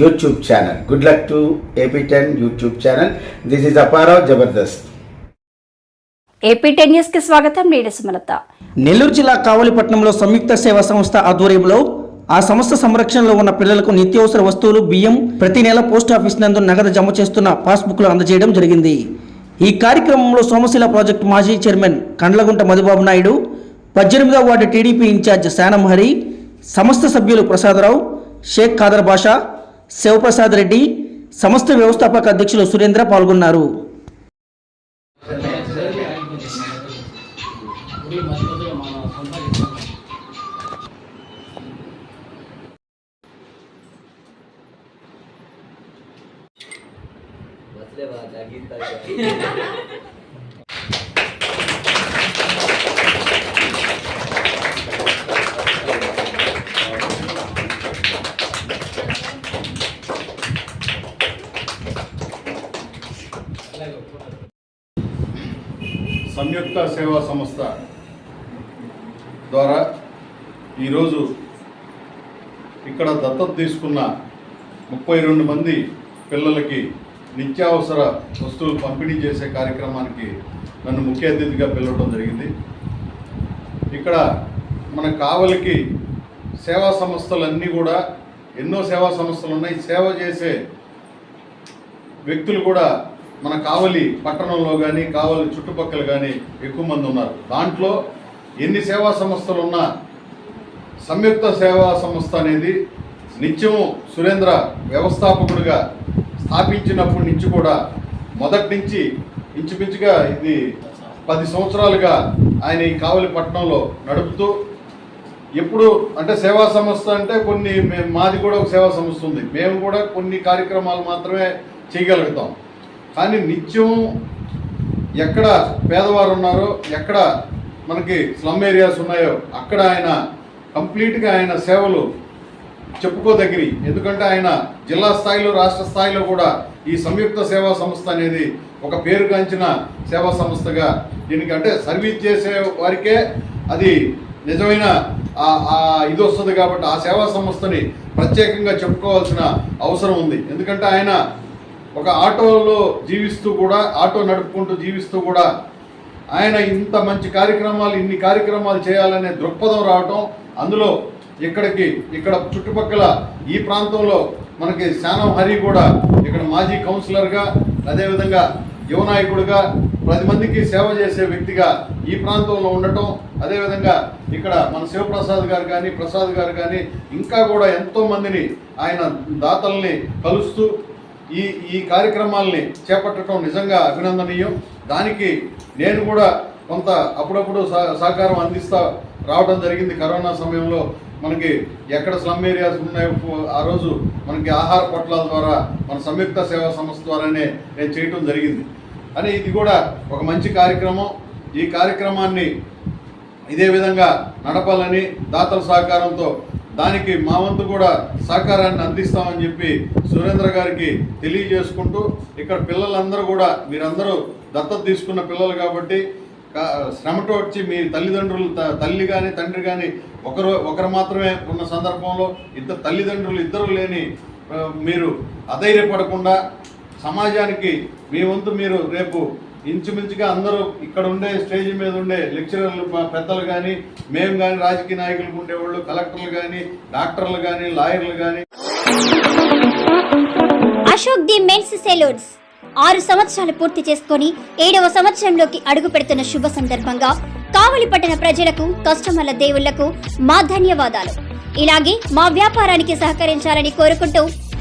YouTube channel good luck to AP ten YouTube channel this is Apparao Jabardasth AP ten న్యూస్కి స్వాగతం. నేను సుమలత. నెల్లూరు జిల్లా కావలిపట్నంలో సంయుక్త సేవా సంస్థ ఆధ్వర్యంలో ఆ సంస్థ సంరక్షణలో ఉన్న పిల్లలకు నిత్యావసర వస్తువులు బియ్యం ప్రతి నెల పోస్ట్ ఆఫీస్ నందు నగదు జమ చేస్తున్న పాస్బుక్లు అందజేయడం జరిగింది. ఈ కార్యక్రమంలో సోమశిల ప్రాజెక్టు మాజీ చైర్మన్ కండ్లగుంట మధుబాబు నాయుడు పద్దెనిమిదవ ward TDP incharge Sanam Hari సంస్థ సభ్యులు ప్రసాదరావు షేక్ ఖాదర్ బాషా శివప్రసాద్ రెడ్డి సంస్థ వ్యవస్థాపక అధ్యక్షులు సురేంద్ర పాల్గొన్నారు. సంయుక్త సేవా సంస్థ ద్వారా ఈరోజు ఇక్కడ దత్తత తీసుకున్న ముప్పై రెండు మంది పిల్లలకి నిత్యావసర వస్తువులు పంపిణీ చేసే కార్యక్రమానికి నన్ను ముఖ్య అతిథిగా పిలవడం జరిగింది. ఇక్కడ మన కావలికి సేవా సంస్థలన్నీ కూడా ఎన్నో సేవా సంస్థలు ఉన్నాయి. సేవ చేసే వ్యక్తులు కూడా మన కావలి పట్టణంలో కానీ కావలి చుట్టుపక్కల కానీ ఎక్కువ మంది ఉన్నారు. దాంట్లో ఎన్ని సేవా సంస్థలు ఉన్నా సంయుక్త సేవా సంస్థ అనేది నిత్యము సురేంద్ర వ్యవస్థాపకుడిగా స్థాపించినప్పటి నుంచి కూడా మొదటి నుంచి ఇంచుమించుగా ఇది పది సంవత్సరాలుగా ఆయన ఈ కావలి పట్టణంలో నడుపుతూ ఎప్పుడు అంటే సేవా సంస్థ అంటే కొన్ని మాది కూడా ఒక సేవా సంస్థ ఉంది. మేము కూడా కొన్ని కార్యక్రమాలు మాత్రమే చేయగలుగుతాం. కానీ నిత్యం ఎక్కడ పేదవారు ఉన్నారో ఎక్కడ మనకి స్లమ్ ఏరియాస్ ఉన్నాయో అక్కడ ఆయన కంప్లీట్గా ఆయన సేవలు చెప్పుకోదగిరి. ఎందుకంటే ఆయన జిల్లా స్థాయిలో రాష్ట్ర స్థాయిలో కూడా ఈ సంయుక్త సేవా సంస్థ అనేది ఒక పేరుగాంచిన సేవా సంస్థగా దీనికి అంటే సర్వీస్ చేసే వారికే అది నిజమైన ఇది వస్తుంది కాబట్టి ఆ సేవా సంస్థని ప్రత్యేకంగా చెప్పుకోవాల్సిన అవసరం ఉంది. ఎందుకంటే ఆయన ఒక ఆటోలో జీవిస్తూ కూడా ఆటో నడుపుకుంటూ జీవిస్తూ కూడా ఆయన ఇంత మంచి కార్యక్రమాలు ఇన్ని కార్యక్రమాలు చేయాలనే దృక్పథం రావటం అందులో ఇక్కడికి ఇక్కడ చుట్టుపక్కల ఈ ప్రాంతంలో మనకి శానం హరి కూడా ఇక్కడ మాజీ కౌన్సిలర్గా అదేవిధంగా యువ నాయకుడిగా పది మందికి సేవ చేసే వ్యక్తిగా ఈ ప్రాంతంలో ఉండటం అదేవిధంగా ఇక్కడ మన శివప్రసాద్ గారు కానీ ప్రసాద్ గారు కానీ ఇంకా కూడా ఎంతో మందిని ఆయన దాతల్ని కలుస్తూ ఈ ఈ కార్యక్రమాల్ని చేపట్టడం నిజంగా అభినందనీయం. దానికి నేను కూడా కొంత అప్పుడప్పుడు సహ- సహకారం అందిస్తా రావడం జరిగింది కరోనా సమయంలో. మనకి ఎక్కడ స్లమ్ ఏరియాస్ ఉన్నాయో ఆ రోజు మనకి ఆహార పొట్లాల ద్వారా మన సంయుక్త సేవా సంస్థ ద్వారానే నేను చేయటం జరిగింది. అని ఇది కూడా ఒక మంచి కార్యక్రమం. ఈ కార్యక్రమాన్ని ఇదే విధంగా నడపాలని దాతల సహకారంతో దానికి మా వంతు కూడా సహకారాన్ని అందిస్తామని చెప్పి సురేంద్ర గారికి తెలియజేసుకుంటూ ఇక్కడ పిల్లలందరూ కూడా మీరందరూ దత్తత తీసుకున్న పిల్లలు కాబట్టి శ్రమతో వచ్చి మీ తల్లిదండ్రులు త- తల్లి కానీ తండ్రి కానీ ఒకరు ఒకరు మాత్రమే ఉన్న సందర్భంలో ఇద్దరు తల్లిదండ్రులు ఇద్దరు లేని మీరు అధైర్యపడకుండా సమాజానికి మీ వంతు మీరు రేపు ఇంచుమించుగా అందరూ ఇక్కడ ఉండే స్టేజ్ మీద ఉండే లెక్చరర్లు పెద్దలు కానీ మేము కానీ రాజకీయ నాయకులు ఉండేవాళ్ళు కలెక్టర్లు కానీ డాక్టర్లు కానీ లాయర్లు కానీ అశోక్ ది మెన్స్ సెలూన్స్. ఆరు సంవత్సరాలు పూర్తి చేసుకొని ఏడవ సంవత్సరంలోకి అడుగు పెడుతున్న శుభ సందర్భంగా కావలి పట్టణ ప్రజలకు కస్టమర్ల దేవుళ్ళకు మా ధన్యవాదాలు. ఇలాగే మా వ్యాపారానికి సహకరించాలని కోరుకుంటూ